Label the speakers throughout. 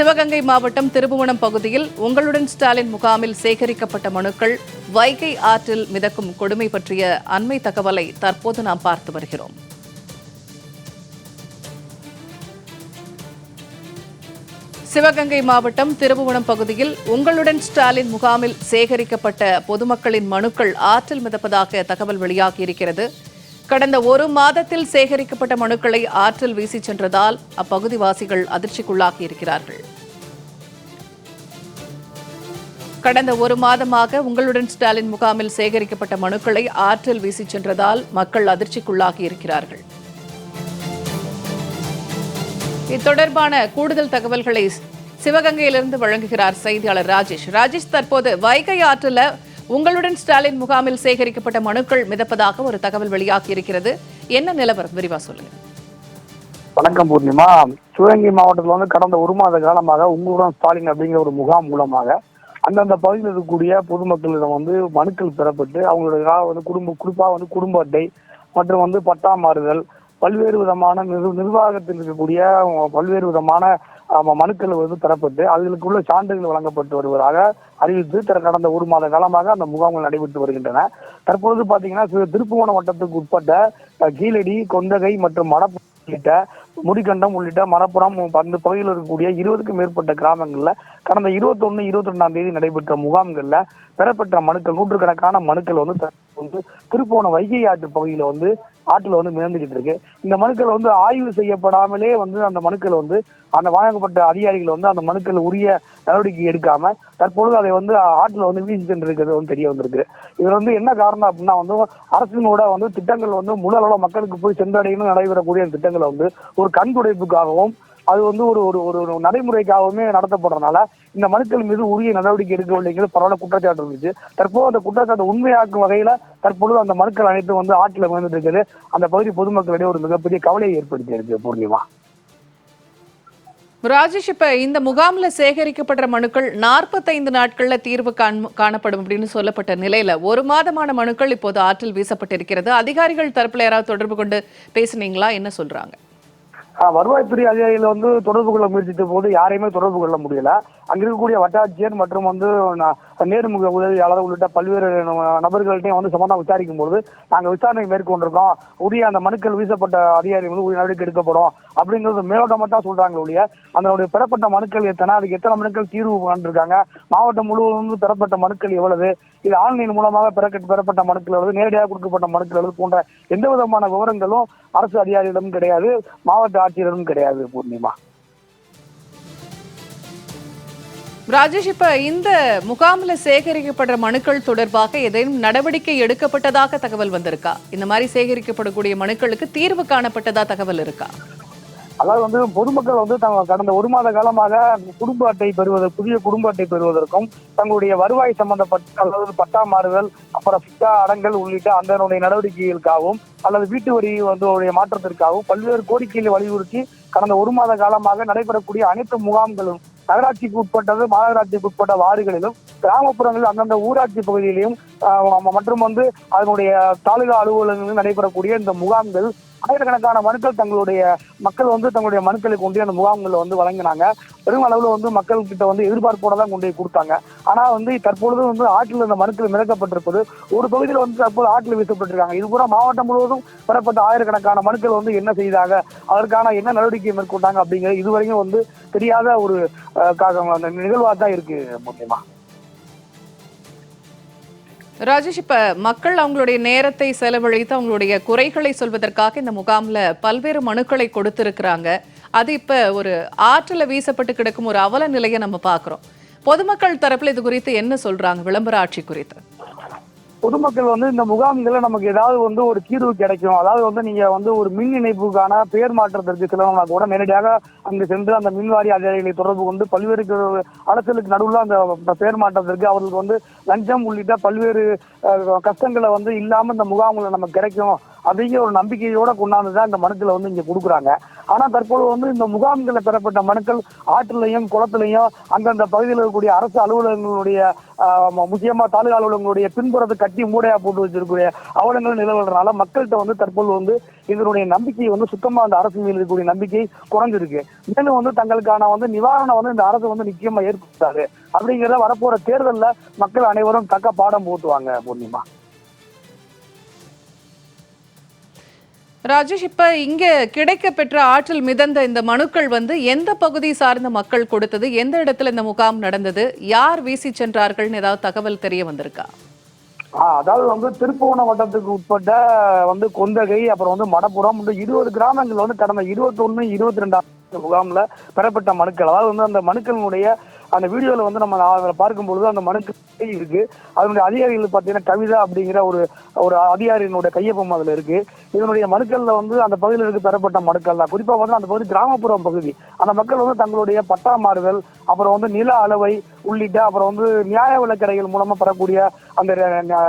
Speaker 1: சிவகங்கை மாவட்டம் திருபுவனம் பகுதியில் உங்களுடன் ஸ்டாலின் முகாமில் சேகரிக்கப்பட்ட மனுக்கள் வைகை ஆற்றில் மிதக்கும் கொடுமை பற்றிய அண்மை தகவலை தற்போது நாம் பார்த்து வருகிறோம். சிவகங்கை மாவட்டம் திருபுவனம் பகுதியில் உங்களுடன் ஸ்டாலின் முகாமில் சேகரிக்கப்பட்ட பொதுமக்களின் மனுக்கள் ஆற்றில் மிதப்பதாக தகவல் வெளியாகியிருக்கிறது. கடந்த ஒரு மாதத்தில் சேகரிக்கப்பட்ட மனுக்களை ஆற்றில் வீசிச் சென்றதால் அப்பகுதிவாசிகள் அதிர்ச்சிக்குள்ளாகியிருக்கிறார்கள் கடந்த ஒரு மாதமாக உங்களுடன் ஸ்டாலின் முகாமில் சேகரிக்கப்பட்ட மனுக்களை ஆற்றில் வீசிச் சென்றதால் மக்கள் அதிர்ச்சிக்குள்ளாகியிருக்கிறார்கள் இது தொடர்பான கூடுதல் தகவல்களை சிவகங்கையிலிருந்து வழங்குகிறார் செய்தியாளர் ராஜேஷ். ராஜேஷ் தற்போது வைகை ஆற்றில் உங்களுடன் ஸ்டாலின் முகாமில் சேகரிக்கப்பட்ட மனுக்கள் மிதப்பதாக ஒரு தகவல் வெளியாகி இருக்கிறது என்ன நிலவரம்? விரிவா சொல்லுங்க.
Speaker 2: வணக்கம் பூர்ணிமா. சிவகங்கை மாவட்டத்தில் வந்து கடந்த ஒரு மாத காலமாக உங்களுடன் ஸ்டாலின் அப்படிங்கிற ஒரு முகாம் மூலமாக அந்தந்த பகுதியில் இருக்கக்கூடிய பொதுமக்களிடம் வந்து மனுக்கள் பெறப்பட்டு அவங்களுடைய வந்து குடும்ப குறிப்பாக வந்து குடும்ப அட்டை மற்றும் வந்து பட்டா மாறுதல் பல்வேறு விதமான நிர்வாகத்தில் இருக்கக்கூடிய பல்வேறு விதமான மனுக்கள் வந்து தரப்பட்டு அதுகளுக்குள்ள சான்றுகள் வழங்கப்பட்டு வருவதாக அறிவித்து திற- கடந்த ஒரு மாத காலமாக அந்த முகாம்கள் நடைபெற்று வருகின்றன. தற்பொழுது பாத்தீங்கன்னா திருப்புவன வட்டத்துக்கு உட்பட்ட கீழடி கொந்தகை மற்றும் மடப்பு உள்ளிட்ட முடிகண்டம் உள்ளிட்ட மரப்புறம் அந்த பகுதியில் இருக்கக்கூடிய இருபதுக்கும் மேற்பட்ட கிராமங்கள்ல கடந்த இருபத்தொன்னு இருபத்தி ரெண்டாம் தேதி நடைபெற்ற முகாம்கள்ல பெறப்பட்ட மனுக்கள் நூற்றுக்கணக்கான மனுக்கள் வந்து வந்து திருப்போணம் வைகை ஆற்று பகுதியில வந்து ஆற்றுல வந்து மிதந்துகிட்டு இருக்கு. இந்த மனுக்கள் வந்து ஆய்வு செய்யப்படாமலே வந்து அந்த மனுக்கள் வந்து அந்த வழங்கப்பட்ட அதிகாரிகள் வந்து அந்த மனுக்கள் உரிய நடவடிக்கை எடுக்காம தற்பொழுது அதை வந்து ஆற்றுல வந்து வீசி சென்றிருக்கிறது வந்து தெரிய வந்திருக்கு. இதுல வந்து என்ன காரணம் அப்படின்னா வந்து அரசினோட வந்து திட்டங்கள் வந்து முழு அளவுல மக்களுக்கு போய் சென்றடையணும் நடைபெறக்கூடிய திட்டங்களை வந்து ஒரு கண்துடைப்புக்காகவும் அது வந்து ஒரு ஒரு ஒரு ஒரு நடைமுறைக்காகவுமே நடத்தப்படுறதுனால இந்த மனுக்கள் மீது உரிய நடவடிக்கை எடுக்கவில்லைங்கிறது பரவாயில்ல குற்றச்சாட்டு இருந்துச்சு. தற்போது அந்த குற்றச்சாட்டு உண்மையாக்கும் வகையில தற்பொழுது அந்த மனுக்கள் அனைத்தும் வந்து ஆற்றில விழுந்துட்டு இருக்குது அந்த பகுதி பொதுமக்களிடையே ஒரு மிகப்பெரிய கவலையை ஏற்படுத்தி இருக்கு பூர்ணிமா.
Speaker 1: ராஜேஷ் இப்ப இந்த முகாம்ல சேகரிக்கப்படுற மனுக்கள் நாற்பத்தைந்து நாட்கள்ல தீர்வு காண்- காணப்படும் அப்படின்னு சொல்லப்பட்ட நிலையில ஒரு மாதமான மனுக்கள் இப்போது ஆற்றில் வீசப்பட்டிருக்கிறது. அதிகாரிகள் தரப்புல யாராவது தொடர்பு கொண்டு பேசுனீங்களா? என்ன சொல்றாங்க?
Speaker 2: வருவாய்த்துறை அதிகாரிகள் வந்து தொடர்பு கொள்ள முயற்சித்த போது யாரையுமே தொடர்பு கொள்ள முடியல. அங்க இருக்கக்கூடிய வட்டாட்சியர் மற்றும் வந்து நேர்முக உதவியாளர் உள்ளிட்ட பல்வேறு நபர்கள்ட்டையும் வந்து சம்பந்தம் விசாரிக்கும் பொழுது நாங்க விசாரணை மேற்கொண்டிருக்கோம் உரிய அந்த மனுக்கள் வீசப்பட்ட அதிகாரிகளும் வந்து உரிய நடவடிக்கை எடுக்கப்படும் அப்படிங்கிறது மேலோட்டமாக தான் சொல்றாங்க ஒழிய அதனுடைய பெறப்பட்ட மனுக்கள் எத்தனை அதுக்கு எத்தனை மனுக்கள் தீர்வு பண்ணிருக்காங்க மாவட்டம் முழுவதும் பெறப்பட்ட மனுக்கள் எவ்வளவு இது ஆன்லைன் மூலமாக பெறப்பட்ட மனுக்கள் எவ்வளவு நேரடியாக கொடுக்கப்பட்ட மனுக்கள் எவ்வளவு போன்ற எந்த விதமான விவரங்களும் அரசு அதிகாரிகளிடம் கிடையாது மாவட்ட ஆட்சியரிடம் கிடையாது பூர்ணிமா.
Speaker 1: ராஜேஷ் இப்ப இந்த முகாமில் சேகரிக்கப்படுற மனுக்கள் தொடர்பாக ஏதேனும் நடவடிக்கை எடுக்கப்பட்டதாக தகவல் வந்திருக்கா? இந்த மாதிரி சேகரிக்கப்படக்கூடிய மனுக்களுக்கு தீர்வு காணப்பட்டதா தகவல் இருக்கா?
Speaker 2: அதாவது வந்து பொதுமக்கள் வந்து தாங்கள் கடந்த ஒரு மாத காலமாக குடும்ப அட்டை பெறுவதற்கு புதிய குடும்ப அட்டை பெறுவதற்கும் தங்களுடைய வருவாய் சம்பந்தப்பட்ட அதாவது பட்டா மாறுதல் அப்புறம் பிட்டா அடங்கல் உள்ளிட்ட அதனுடைய நடவடிக்கைகளுக்காகவும் அல்லது வீட்டு வரி வந்து மாற்றத்திற்காகவும் பல்வேறு கோரிக்கைகளை வலியுறுத்தி கடந்த ஒரு மாத காலமாக நடைபெறக்கூடிய அனைத்து முகாம்களும் நகராட்சிக்கு உட்பட்டது மாநகராட்சிக்கு உட்பட்ட வார்டுகளிலும் கிராமப்புறங்களில் அந்தந்த ஊராட்சி பகுதியிலையும் மற்றும் வந்து அதனுடைய தாலுகா அலுவலகங்களில் நடைபெறக்கூடிய இந்த முகாம்கள் ஆயிரக்கணக்கான மனுக்கள் தங்களுடைய மக்கள் வந்து தங்களுடைய மனுக்களை கொண்டு அந்த முகாம்கள் வந்து வழங்கினாங்க. பெரும் அளவுல வந்து மக்கள் கிட்ட வந்து எதிர்பார்ப்போட தான் கொண்டு போய் கொடுத்தாங்க. ஆனா வந்து தற்பொழுது வந்து ஆற்றில் இந்த மனுக்கள் மிதக்கப்பட்டிருப்பது ஒரு பகுதியில் வந்து தற்போது ஆற்றில் வீசப்பட்டிருக்காங்க. இது பூரா மாவட்டம் முழுவதும் பெறப்பட்ட ஆயிரக்கணக்கான மனுக்கள் வந்து என்ன செய்தாங்க அதற்கான என்ன நடவடிக்கை மேற்கொண்டாங்க அப்படிங்கிறது இதுவரையும் வந்து தெரியாத ஒரு நிகழ்வாக அந்த தான் இருக்கு முக்கியமா
Speaker 1: ராஜேஷ் இப்ப மக்கள் அவங்களுடைய நேரத்தை செலவழித்து அவங்களுடைய குறைகளை சொல்வதற்காக இந்த முகாம்ல பல்வேறு மனுக்களை கொடுத்திருக்கிறாங்க. அது இப்ப ஒரு ஆற்றல வீசப்பட்டு கிடக்கும் ஒரு அவல நிலையை நம்ம பாக்குறோம் பொதுமக்கள் தரப்புல இது குறித்து என்ன சொல்றாங்க? விளம்பர ஆட்சி குறித்து.
Speaker 2: பொதுமக்கள் வந்து இந்த முகாம்கள்ல நமக்கு ஏதாவது வந்து ஒரு தீர்வு கிடைக்கும். அதாவது வந்து நீங்க வந்து ஒரு மின் இணைப்புக்கான பெயர் மாற்றத்திற்கு செல்லணும்னா கூட நேரடியாக அங்கு சென்று அந்த மின்வாரி அதிகாரிகளை தொடர்பு கொண்டு பல்வேறு கு- நடுவில் அந்த பெயர் மாற்றத்திற்கு அவர்களுக்கு வந்து லஞ்சம் உள்ளிட்ட பல்வேறு கஷ்டங்களை வந்து இல்லாம இந்த முகாம்களை நமக்கு கிடைக்கும். அப்படிங்கிற ஒரு நம்பிக்கையோட கொண்டாந்து தான் இந்த மனுக்களை வந்து இங்க கொடுக்குறாங்க. ஆனா தற்போது வந்து இந்த முகாம்களில் பெறப்பட்ட மனுக்கள் ஆற்றுலையும் குளத்திலையும் அந்தந்த பகுதியில் இருக்கக்கூடிய அரசு அலுவலகங்களுடைய முக்கியமா தாலுகா அலுவலகங்களுடைய பின்புறத்தை கட்டி மூடையா போட்டு வச்சிருக்கக்கூடிய அவலங்கள் நிலவுறதுனால மக்கள்கிட்ட வந்து தற்போது வந்து இதனுடைய நம்பிக்கை வந்து சுத்தமா அந்த அரசு மீது இருக்கக்கூடிய நம்பிக்கை குறைஞ்சிருக்கு. மேலும் வந்து தங்களுக்கான வந்து நிவாரணம் வந்து இந்த அரசு வந்து நிச்சயமா ஏற்படுத்தாரு அப்படிங்கிறத வரப்போற தேர்தலில் மக்கள் அனைவரும் தக்க பாடம் போட்டுவாங்க பூர்ணிமா.
Speaker 1: ராஜேஷ் இப்ப இங்க கிடைக்க பெற்ற ஆற்றல் மிதந்த இந்த மனுக்கள் வந்து எந்த பகுதி சார்ந்த மக்கள் கொடுத்தது? எந்த இடத்துல இந்த முகாம் நடந்தது? யார் வீசி சென்றார்கள்னு ஏதாவது தகவல் தெரிய வந்திருக்கா?
Speaker 2: ஆஹ் அதாவது வந்து திருப்புவனம் வட்டத்துக்கு உட்பட்ட வந்து கொந்தகை அப்புறம் வந்து மடப்புறம் இந்த இருபது கிராமங்கள் வந்து கடந்த இருபத்தி ஒண்ணு இருபத்தி ரெண்டாம் முகாம்ல பெறப்பட்ட மனுக்கள். அதாவது வந்து அந்த மனுக்களினுடைய அந்த வீடியோல வந்து நம்ம அதில் பார்க்கும் பொழுது அந்த மனுக்கு இருக்கு. அதனுடைய அதிகாரிகள் பார்த்தீங்கன்னா கவிதா அப்படிங்கிற ஒரு ஒரு அதிகாரியினுடைய கையொப்பம் அதுல இருக்கு. இதனுடைய மனுக்கள்ல வந்து அந்த பகுதியில் இருக்கு பெறப்பட்ட மனுக்கள் தான். குறிப்பா வந்து அந்த பகுதி கிராமப்புற பகுதி. அந்த மக்கள் வந்து தங்களுடைய பட்டா மாறுதல் அப்புறம் வந்து நில அளவை உள்ளிட்ட அப்புறம் வந்து நியாய விலக்கடைகள் மூலமா பெறக்கூடிய அந்த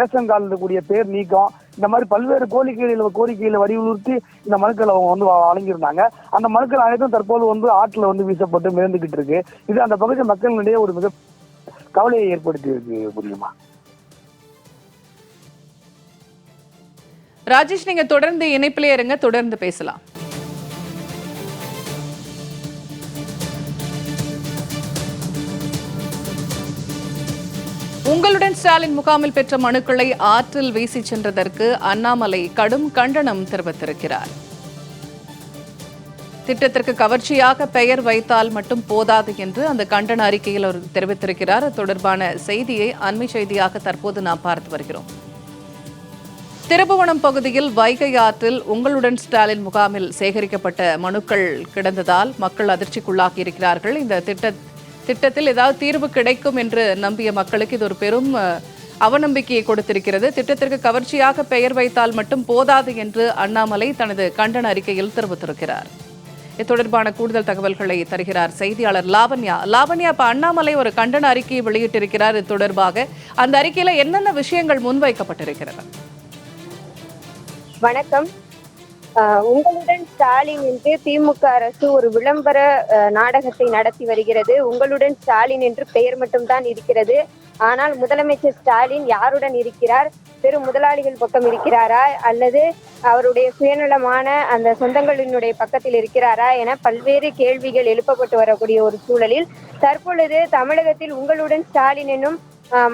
Speaker 2: ரேஷன் கார்டு இருக்கக்கூடிய பேர் நீக்கம் இந்த மாதிரி பல்வேறு கோரிக்கைகளை கோரிக்கைகளை வலியுறுத்தி இந்த மனுக்கள் அவங்க வந்து வழங்கியிருந்தாங்க. அந்த மனுக்கள் அனைத்தும் தற்போது வந்து ஆற்றுல வந்து வீசப்பட்டு மிதந்துகிட்டு இருக்கு. இது அந்த பகுதி மக்களிடையே ஒரு மிக கவலையை ஏற்படுத்தி இருக்கு புரியுமா?
Speaker 1: ராஜேஷ் நீங்க தொடர்ந்து இணைப்பிலே இருங்க தொடர்ந்து பேசலாம். உங்களுடன் ஸ்டாலின் முகாமில் பெற்ற மனுக்களை ஆற்றில் வீசி சென்றதற்கு அண்ணாமலை கடும் கண்டனம் தெரிவித்திருக்கிறார். திட்டத்திற்கு கவர்ச்சியாக பெயர் வைத்தால் மட்டும் போதாது என்று அந்த கண்டன அறிக்கையில் அவர் தெரிவித்திருக்கிறார். தொடர்பான செய்தியை அண்மை செய்தியாக தற்போது நாம் பார்த்து வருகிறோம். திருபுவனம் பகுதியில் வைகை ஆற்றில் உங்களுடன் ஸ்டாலின் முகாமில் சேகரிக்கப்பட்ட மனுக்கள் கிடந்ததால் மக்கள் அதிர்ச்சிக்குள்ளாகி இருக்கிறார்கள். இந்த திட்ட திட்டத்தில் ஏதாவது தீர்வு கிடைக்கும் என்று நம்பிய மக்களுக்கு இது ஒரு பெரும் அவநம்பிக்கையை கொடுத்திருக்கிறது. திட்டத்திற்கு கவர்ச்சியாக பெயர் வைத்தால் மட்டும் போதாது என்று அண்ணாமலை தனது கண்டன அறிக்கையில் தெரிவித்திருக்கிறார். இது தொடர்பான கூடுதல் தகவல்களை தருகிறார் செய்தியாளர் லாவண்யா. லாவண்யா இப்ப அண்ணாமலை ஒரு கண்டன அறிக்கையை வெளியிட்டிருக்கிறார். இது தொடர்பாக அந்த அறிக்கையில என்னென்ன விஷயங்கள் முன்வைக்கப்பட்டிருக்கிறது?
Speaker 3: வணக்கம். உங்களுடன் ஸ்டாலின் என்று திமுக அரசு ஒரு விளம்பர நாடகத்தை நடத்தி வருகிறது. உங்களுடன் ஸ்டாலின் என்று பெயர் மட்டும்தான் இருக்கிறது. ஆனால் முதலமைச்சர் ஸ்டாலின் யாருடன் இருக்கிறார்? பெரும் முதலாளிகள் பக்கம் இருக்கிறாரா? அல்லது அவருடைய சுயநலமான அந்த சொந்தங்களினுடைய பக்கத்தில் இருக்கிறாரா என பல்வேறு கேள்விகள் எழுப்பப்பட்டு வரக்கூடிய ஒரு சூழலில் தற்பொழுது தமிழகத்தில் உங்களுடன் ஸ்டாலின் என்னும்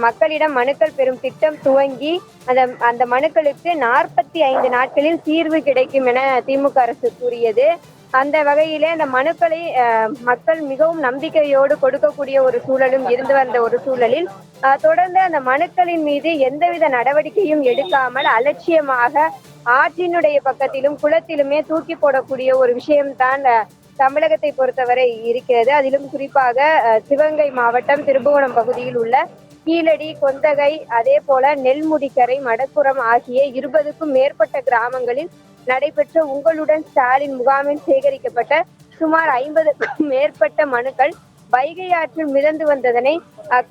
Speaker 3: மக்களிடம் மனுக்கள் பெறும் திட்டம் துவங்கி அந்த அந்த மனுக்களுக்கு நாற்பத்தி ஐந்து நாட்களில் தீர்வு கிடைக்கும் என திமுக அரசு கூறியது. அந்த வகையிலே அந்த மனுக்களை அஹ், மக்கள் மிகவும் நம்பிக்கையோடு கொடுக்கக்கூடிய ஒரு சூழலும் இருந்து வந்த ஒரு சூழலில் தொடர்ந்து அந்த மனுக்களின் மீது எந்தவித நடவடிக்கையும் எடுக்காமல் அலட்சியமாக ஆற்றினுடைய பக்கத்திலும் குளத்திலுமே தூக்கி போடக்கூடிய ஒரு விஷயம்தான் தமிழகத்தை பொறுத்தவரை இருக்கிறது. அதிலும் குறிப்பாக அஹ், சிவகங்கை மாவட்டம் திருபுவனம் பகுதியில் உள்ள கீழடி கொந்தகை அதே போல நெல்முடிக்கரை மடப்புறம் ஆகிய இருபதுக்கும் மேற்பட்ட கிராமங்களில் நடைபெற்ற உங்களுடன் ஸ்டாலின் முகாமில் சேகரிக்கப்பட்ட சுமார் ஐம்பதுக்கும் மேற்பட்ட மனுக்கள் வைகை ஆற்றில் மிதந்து வந்ததனை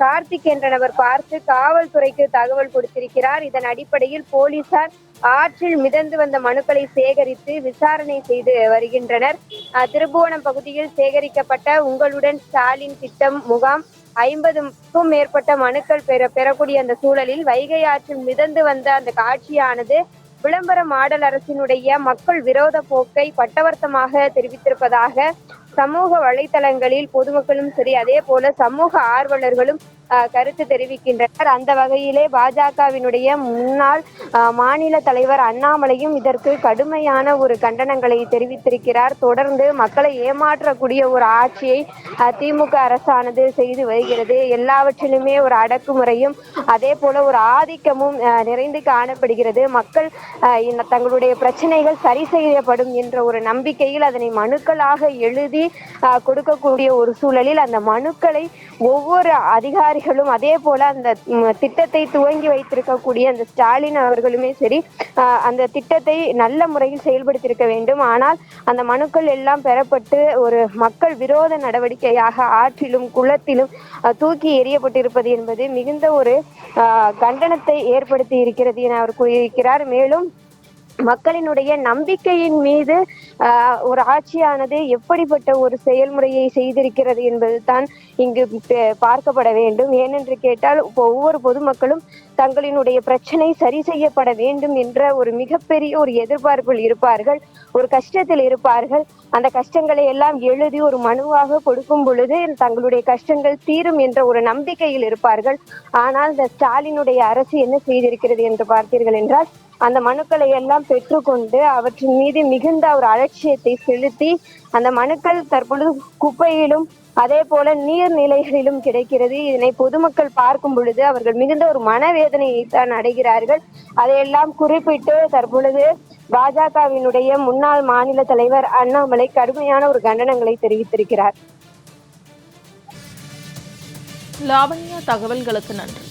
Speaker 3: கார்த்திக் என்ற நபர் பார்த்து காவல்துறைக்கு தகவல் கொடுத்திருக்கிறார். இதன் அடிப்படையில் போலீசார் ஆற்றில் மிதந்து வந்த மனுக்களை சேகரித்து விசாரணை செய்து வருகின்றனர். திருபுவனம் பகுதியில் சேகரிக்கப்பட்ட உங்களுடன் ஸ்டாலின் திட்டம் முகாம் ஐம்பதுக்கும் மேற்பட்ட மனுக்கள் பெற பெறக்கூடிய அந்த சூழலில் வைகை ஆற்றில் மிதந்து வந்த அந்த காட்சியானது விளம்பர மாடல் அரசினுடைய மக்கள் விரோத போக்கை பட்டவர்த்தமாக தெரிவித்திருப்பதாக சமூக வலைதளங்களில் பொதுமக்களும் சரி அதே போல சமூக ஆர்வலர்களும் கருத்து தெரிவிக்கின்றனர். அந்த வகையிலே பாஜகவினுடைய முன்னாள் மாநில தலைவர் அண்ணாமலையும் இதற்கு கடுமையான ஒரு கண்டனங்களை தெரிவித்திருக்கிறார். தொடர்ந்து மக்களை ஏமாற்றக்கூடிய ஒரு ஆட்சியை திமுக அரசானது செய்து வருகிறது. எல்லாவற்றிலுமே ஒரு அடக்குமுறையும் அதே போல ஒரு ஆதிக்கமும் நிறைந்து காணப்படுகிறது. மக்கள் ஆஹ், தங்களுடைய பிரச்சனைகள் சரி செய்யப்படும் என்ற ஒரு நம்பிக்கையில் அதனை மனுக்களாக எழுதி கொடுக்கக்கூடிய ஒரு சூழலில் அந்த மனுக்களை ஒவ்வொரு அதிகாரி அதிகாரிகளும் அதே போல அந்த திட்டத்தை துவங்கி வைத்திருக்கக்கூடிய அந்த ஸ்டாலின் அவர்களுமே சரி ஆஹ், அந்த திட்டத்தை நல்ல முறையில் செயல்படுத்தியிருக்க வேண்டும். ஆனால் அந்த மனுக்கள் எல்லாம் பெறப்பட்டு ஒரு மக்கள் விரோத நடவடிக்கையாக ஆற்றிலும் குளத்திலும் தூக்கி எறியப்பட்டிருப்பது என்பது மிகுந்த ஒரு ஆஹ், கண்டனத்தை ஏற்படுத்தி இருக்கிறது என அவர் கூறியிருக்கிறார். மேலும் மக்களினுடைய நம்பிக்கையின் மீது ஆஹ், ஒரு ஆட்சியானது எப்படிப்பட்ட ஒரு செயல்முறையை செய்திருக்கிறது என்பது தான் இங்கு பே- பார்க்கப்பட வேண்டும். ஏனென்று கேட்டால் இப்போ ஒவ்வொரு பொதுமக்களும் தங்களினுடைய பிரச்சனை சரி செய்யப்பட வேண்டும் என்ற ஒரு மிகப்பெரிய ஒரு எதிர்பார்ப்பில் இருப்பார்கள். ஒரு கஷ்டத்தில் இருப்பார்கள். அந்த கஷ்டங்களை எல்லாம் எழுதி ஒரு மனுவாக கொடுக்கும் பொழுது தங்களுடைய கஷ்டங்கள் தீரும் என்ற ஒரு நம்பிக்கையில் இருப்பார்கள். ஆனால் இந்த ஸ்டாலினுடைய அரசு என்ன செய்திருக்கிறது என்று பார்த்தீர்கள் என்றால் அந்த மனுக்களை எல்லாம் பெற்றுக்கொண்டு அவற்றின் மீது மிகுந்த ஒரு அலட்சியத்தை செலுத்தி அந்த மனுக்கள் தற்பொழுது குப்பையிலும் அதே போல நீர்நிலைகளிலும் கிடைக்கிறது. இதனை பொதுமக்கள் பார்க்கும் பொழுது அவர்கள் மிகுந்த ஒரு மனவேதனையை தான் அடைகிறார்கள். அதையெல்லாம் குறிப்பிட்டு தற்பொழுது பாஜகவினுடைய முன்னாள் மாநில தலைவர் அண்ணாமலை கடுமையான ஒரு கண்டனங்களை தெரிவித்திருக்கிறார்.
Speaker 4: லாவண்யா தகவல்களுக்கு நன்றி.